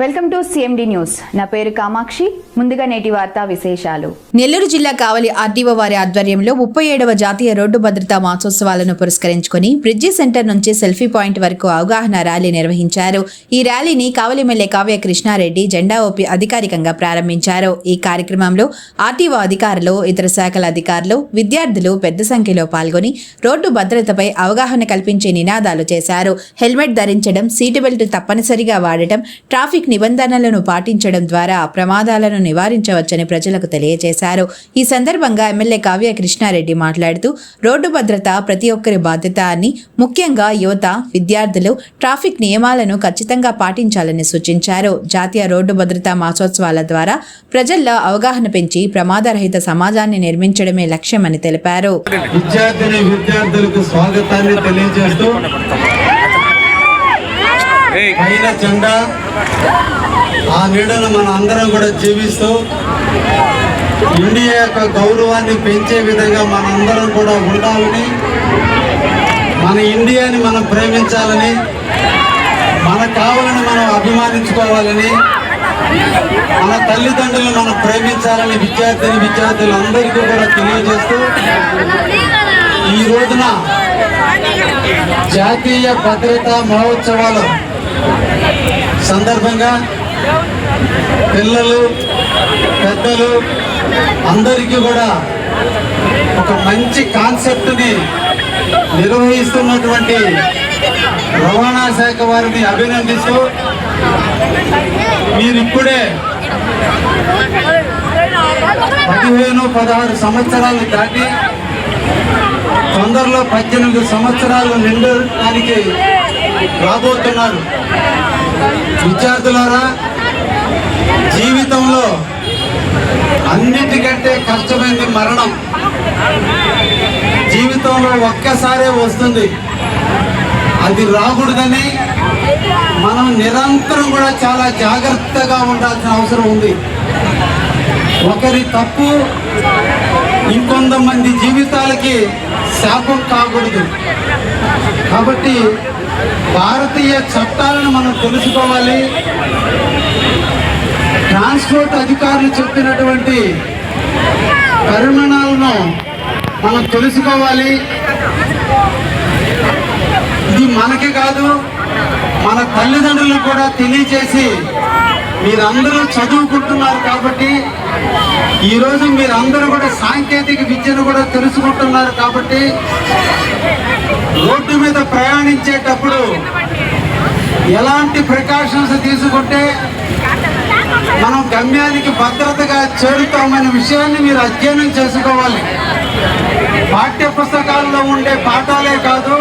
Welcome to CMD news. నా పేరు కామాక్షి. ముందుగా నేటి వార్తా విశేషాలు. నెల్లూరు జిల్లా కావలి ఆర్డీఓ వారి ఆధ్వర్యంలో ముప్పై ఏడవ జాతీయ రోడ్డు భద్రతా మాసోత్సవాలను పురస్కరించుకొని బ్రిడ్జి సెంటర్ నుంచి సెల్ఫీ పాయింట్ వరకు అవగాహన ర్యాలీ నిర్వహించారు. ఈ ర్యాలీని కావలి ఎమ్మెల్యే కావ్య కృష్ణారెడ్డి జెండా ఓపి అధికారికంగా ప్రారంభించారు. ఈ కార్యక్రమంలో ఆర్టీఓ అధికారులు ఇతర శాఖల అధికారులు విద్యార్థులు పెద్ద సంఖ్యలో పాల్గొని రోడ్డు భద్రతపై అవగాహన కల్పించే నినాదాలు చేశారు. హెల్మెట్ ధరించడం సీటు బెల్ట్ తప్పనిసరిగా వాడటం ట్రాఫిక్ నిబంధనలను పాటించడం ద్వారా ప్రమాదాలను నివారించవచ్చని ప్రజలకు తెలియజేశారు. ఈ సందర్భంగా ఎమ్మెల్యే కావ్య కృష్ణారెడ్డి మాట్లాడుతూ రోడ్డు భద్రత ప్రతి ఒక్కరి బాధ్యత అని ముఖ్యంగా యువత విద్యార్థులు ట్రాఫిక్ నియమాలను ఖచ్చితంగా పాటించాలని సూచించారు. జాతీయ రోడ్డు భద్రతా మాసోత్సవాల ద్వారా ప్రజల్లో అవగాహన పెంచి ప్రమాదరహిత సమాజాన్ని నిర్మించడమే లక్ష్యమని తెలిపారు. విద్యార్థిని విద్యార్థులకు స్వాగతాన్ని తెలియజేస్తూ పైన జెండా ఆ నీడను మన అందరం కూడా జీవిస్తూ ఇండియా యొక్క గౌరవాన్ని పెంచే విధంగా మనందరం కూడా ఉండాలని మన ఇండియాని మనం ప్రేమించాలని మన కావాలని మనం అభిమానించుకోవాలని మన తల్లిదండ్రులను మనం ప్రేమించాలని విద్యార్థిని విద్యార్థులందరికీ కూడా తెలియజేస్తూ ఈ రోజున జాతీయ భద్రతా మహోత్సవాలు సందర్భంగా పిల్లలు పెద్దలు అందరికీ కూడా ఒక మంచి కాన్సెప్ట్ని నిర్వహిస్తున్నటువంటి రవాణా శాఖ వారిని అభినందిస్తూ మీరు ఇప్పుడే పదిహేను పదహారు సంవత్సరాలు దాటి తొందరలో పద్దెనిమిది సంవత్సరాలు నిండడానికి రాబోతున్నారు. విద్యార్థులారా జీవితంలో అన్నిటికంటే కష్టమైంది మరణం. జీవితంలో ఒక్కసారే వస్తుంది. అది రాకూడదని మనం నిరంతరం కూడా చాలా జాగ్రత్తగా ఉండాల్సిన అవసరం ఉంది. ఒకరి తప్పు ఇంకొంతమంది జీవితాలకి శాపం కాకూడదు. కాబట్టి భారతీయ చట్టాలను మనం తెలుసుకోవాలి. ట్రాన్స్పోర్ట్ అధికారులు చెప్పినటువంటి పరిమాణాలను మనం తెలుసుకోవాలి. ఇది మనకి కాదు మన తల్లిదండ్రులకు కూడా తెలియజేసి మీరందరూ చదువుకుంటున్నారు కాబట్టి ఈరోజు మీరందరూ కూడా సాంకేతిక విద్యను కూడా తెలుసుకుంటున్నారు కాబట్టి రోడ్డు మీద ప్రయాణించేటప్పుడు ఎలాంటి ప్రికాషన్స్ తీసుకుంటే మనం గమ్యానికి భద్రతగా చేరుతామనే విషయాన్ని మీరు అధ్యయనం చేసుకోవాలి. పాఠ్య పుస్తకాల్లో ఉండే పాఠాలే కాదు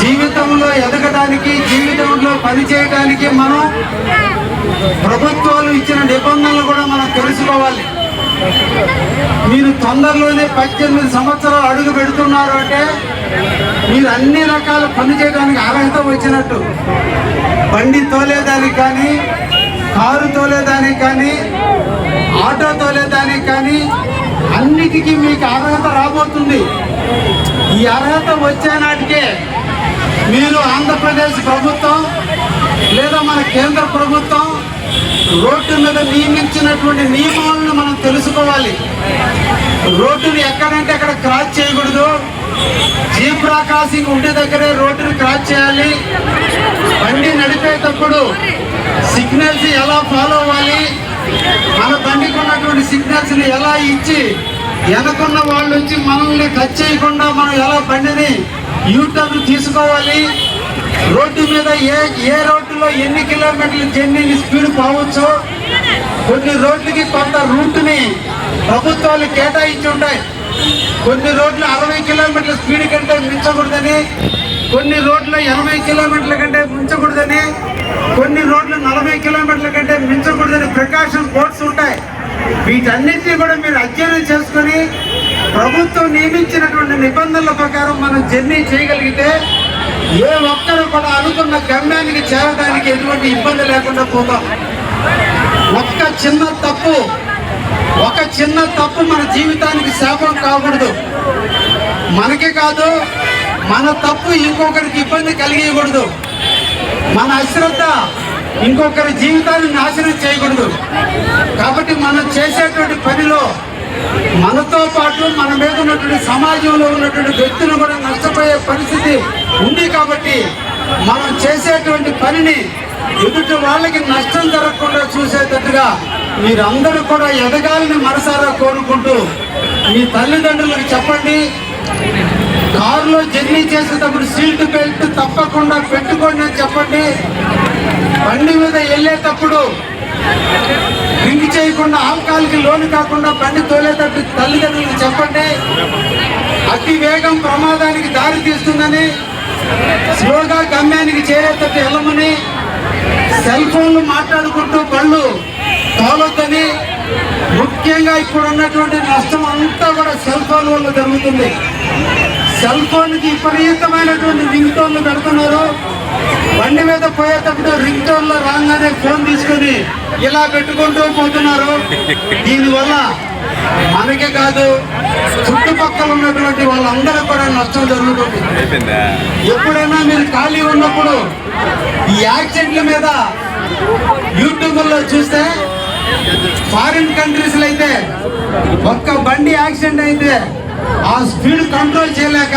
జీవితంలో ఎదగడానికి జీవితంలో పనిచేయడానికి మనం ప్రభుత్వాలు ఇచ్చిన నిబంధనలు కూడా మనం తెలుసుకోవాలి. మీరు తొందరలోనే పద్దెనిమిది సంవత్సరాలు అడుగు పెడుతున్నారు అంటే మీరు అన్ని రకాల పని చేయడానికి అర్హత వచ్చినట్టు. బండి తోలేదానికి కానీ కారు తోలేదానికి కానీ ఆటో తోలేదానికి కానీ అన్నిటికీ మీకు అర్హత రాబోతుంది. ఈ అర్హత వచ్చే నాటికే మీరు ఆంధ్రప్రదేశ్ ప్రభుత్వం లేదా మన కేంద్ర ప్రభుత్వం రోడ్డు మీద నియమించినటువంటి నియమాలను మనం తెలుసుకోవాలి. రోడ్డుని ఎక్కడంటే అక్కడ జీబ్రా క్రాసింగ్ ఉండే దగ్గరే రోడ్డుని క్రాస్ చేయాలి. బండి నడిపేటప్పుడు సిగ్నల్స్ ఎలా ఫాలో అవ్వాలి? మన బండికి ఉన్నటువంటి సిగ్నల్స్ని ఎలా ఇచ్చి వెనకున్న వాళ్ళు వచ్చి మనల్ని టచ్ చేయకుండా మనం ఎలా బండిని యూటర్న్ తీసుకోవాలి? రోడ్డు మీద ఏ ఏ రోడ్డులో ఎన్ని కిలోమీటర్లు ఎన్ని స్పీడ్ పోవచ్చు? కొన్ని రోడ్లకి కొంత రూట్ని ప్రభుత్వాలు కేటాయించి ఉంటాయి. కొన్ని రోడ్లు అరవై కిలోమీటర్ల స్పీడ్ కంటే మించకూడదని కొన్ని రోడ్లు ఎనభై కిలోమీటర్ల కంటే మించకూడదని కొన్ని రోడ్లు నలభై కిలోమీటర్ల కంటే మించకూడదని ప్రికాషన్ బోర్డ్స్ ఉంటాయి. వీటన్నిటిని కూడా మీరు అధ్యయనం చేసుకొని ప్రభుత్వం నియమించినటువంటి నిబంధనల ప్రకారం మనం జర్నీ చేయగలిగితే ఏ ఒక్కరు కూడా అనుకున్న గమ్యానికి చేరడానికి ఎటువంటి ఇబ్బంది లేకుండా పోతాం. ఒక్క చిన్న తప్పు ఒక చిన్న తప్పు మన జీవితానికి శాపం కాకూడదు. మనకే కాదు మన తప్పు ఇంకొకరికి ఇబ్బంది కలిగకూడదు మన అశ్రద్ధ ఇంకొకరి జీవితాన్ని నాశనం చేయకూడదు. కాబట్టి మనం చేసేటువంటి పనిలో మనతో పాటు మన ఉన్నటువంటి సమాజంలో ఉన్నటువంటి వ్యక్తులు కూడా నష్టపోయే పరిస్థితి ఉంది కాబట్టి మనం చేసేటువంటి పనిని ఎదుటి వాళ్ళకి నష్టం జరగకుండా చూసేటట్టుగా మీరందరూ కూడా ఎదగాలని మనసారా కోరుకుంటూ మీ తల్లిదండ్రులకు చెప్పండి. కారులో జర్నీ చేసేటప్పుడు సీట్ బెల్ట్ తప్పకుండా పెట్టుకోండి అని చెప్పండి. బండి మీద వెళ్ళేటప్పుడు డ్రింక్ చేయకుండా ఆల్కహాల్కి లోను కాకుండా బండి తోలేటట్టు తల్లిదండ్రులకు చెప్పండి. అతి వేగం ప్రమాదానికి దారి తీస్తుందని స్లోగా గమ్యానికి చేరేటట్టు వెళ్ళమని సెల్ ఫోన్లు మాట్లాడుకుంటూ బళ్ళు తోలొద్దని ముఖ్యంగా ఇప్పుడు ఉన్నటువంటి నష్టం అంతా కూడా సెల్ ఫోన్ వల్ల జరుగుతుంది. సెల్ ఫోన్కి విపరీతమైనటువంటి రింగ్ టోన్లు పెడుతున్నారు. బండి మీద పోయేటప్పుడు రింగ్ టోన్లో రాగానే ఫోన్ తీసుకొని ఇలా పెట్టుకుంటూ పోతున్నారు. దీనివల్ల మనకే కాదు చుట్టుపక్కల ఉన్నటువంటి వాళ్ళందరూ కూడా నష్టం జరుగుతుంది. ఎప్పుడైనా మీరు ఖాళీ ఉన్నప్పుడు ఈ యాక్సిడెంట్ల మీద యూట్యూబ్లో చూస్తే ఫారిన్ కంట్రీస్లో అయితే ఒక్క బండి యాక్సిడెంట్ అయితే ఆ స్పీడ్ కంట్రోల్ చేయలేక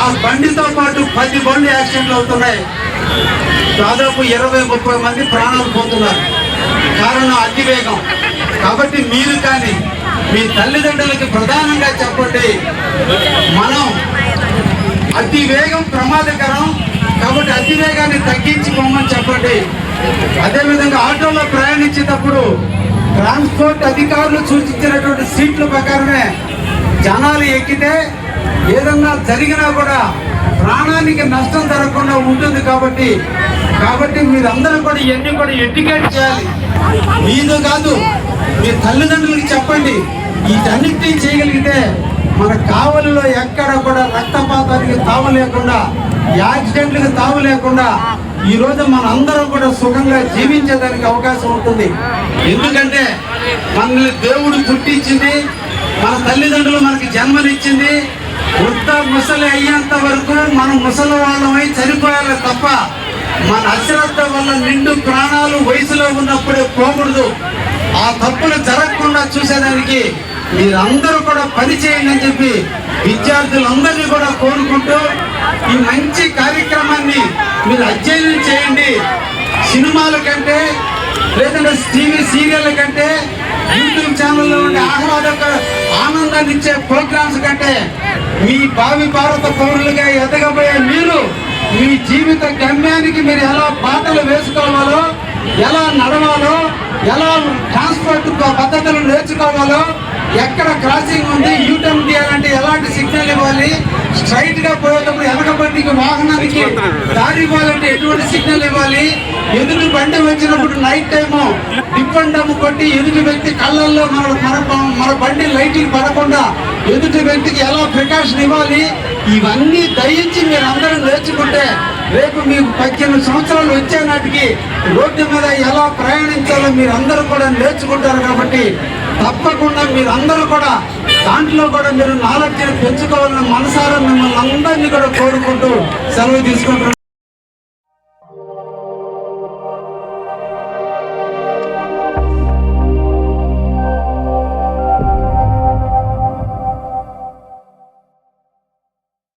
ఆ బండితో పాటు పది బండ్లు యాక్సిడెంట్లు అవుతున్నాయి. దాదాపు ఇరవై ముప్పై మంది ప్రాణాలు పోతున్నారు. కారణం అతివేగం. కాబట్టి మీరు కానీ మీ తల్లిదండ్రులకి ప్రధానంగా చెప్పండి. మనం అతి వేగం ప్రమాదకరం కాబట్టి అతివేగాన్ని తగ్గించుకోమని చెప్పండి. అదేవిధంగా ఆటోలో ప్రయాణించేటప్పుడు ట్రాన్స్పోర్ట్ అధికారులు సూచించినటువంటి సీట్ల ప్రకారమే జనాలు ఎక్కితే ఏదన్నా జరిగినా కూడా ప్రాణానికి నష్టం జరగకుండా ఉంటుంది కాబట్టి కాబట్టి మీరందరూ కూడా ఇవన్నీ కూడా ఎడ్యుకేట్ చేయాలి. మీదు కాదు మీ తల్లిదండ్రులకి చెప్పండి. వీటన్నిటినీ చేయగలిగితే మన కావలిలో ఎక్కడ కూడా రక్తపాతానికి తావు లేకుండా యాక్సిడెంట్లకు తావు లేకుండా ఈరోజు మన అందరం కూడా సుఖంగా జీవించేదానికి అవకాశం ఉంటుంది. ఎందుకంటే మనల్ని దేవుడు పుట్టించింది మన తల్లిదండ్రులు మనకి జన్మనిచ్చింది. వృద్ధ ముసలి అయ్యేంత వరకు మనం ముసలి వాళ్ళమై చనిపోయాలి తప్ప మన అశ్రద్ధ వల్ల నిండు ప్రాణాలు వయసులో ఉన్నప్పుడే పోకూడదు. ఆ తప్పులు జరగకుండా చూసేదానికి మీరందరూ కూడా పని చేయండి అని చెప్పి విద్యార్థులందరినీ కూడా కోరుకుంటూ ఈ మంచి కార్యక్రమాన్ని మీరు అధ్యయనం చేయండి. సినిమాల కంటే లేదంటే టీవీ సీరియల్ కంటే యూట్యూబ్ ఛానల్లో ఉండే ఆహ్లాదక ఆనందాన్ని ఇచ్చే ప్రోగ్రామ్స్ కంటే మీ భావి భారత పౌరులుగా ఎదగబోయే మీరు మీ జీవిత గమ్యానికి మీరు ఎలా బాటలు వేసుకోవాలో ఎలా నడవాలో ఎలా ట్రాన్స్పోర్ట్ పద్ధతులు నేర్చుకోవాలో ఎక్కడ క్రాసింగ్ ఉంది యూటర్న్ తీయాలంటే ఎలాంటి సిగ్నల్ ఇవ్వాలి స్ట్రైట్గా పోయేటప్పుడు వెనక బండికి వాహనానికి దారి ఇవ్వాలంటే ఎటువంటి సిగ్నల్ ఇవ్వాలి? ఎదుటి బండి వచ్చినప్పుడు నైట్ టైము డిప్పండము కొట్టి ఎదుటి వ్యక్తి కళ్ళల్లో మన మన మన బండి లైటింగ్ పడకుండా ఎదుటి వ్యక్తికి ఎలా ప్రికాషన్ ఇవ్వాలి? ఇవన్నీ దయించి మీరు అందరూ నేర్చుకుంటే రేపు మీకు పద్దెనిమిది సంవత్సరాలు వచ్చే నాటికి రోడ్డు మీద ఎలా ప్రయాణించాలో మీరు అందరూ కూడా నేర్చుకుంటారు కాబట్టి తప్పకుండా మీరు అందరూ కూడా దాంట్లో కూడా మీరు నాలెడ్జ్ని పెంచుకోవాలని మనసారా మిమ్మల్ని అందరినీ కూడా కోరుకుంటూ సెలవు తీసుకుంటున్నాం.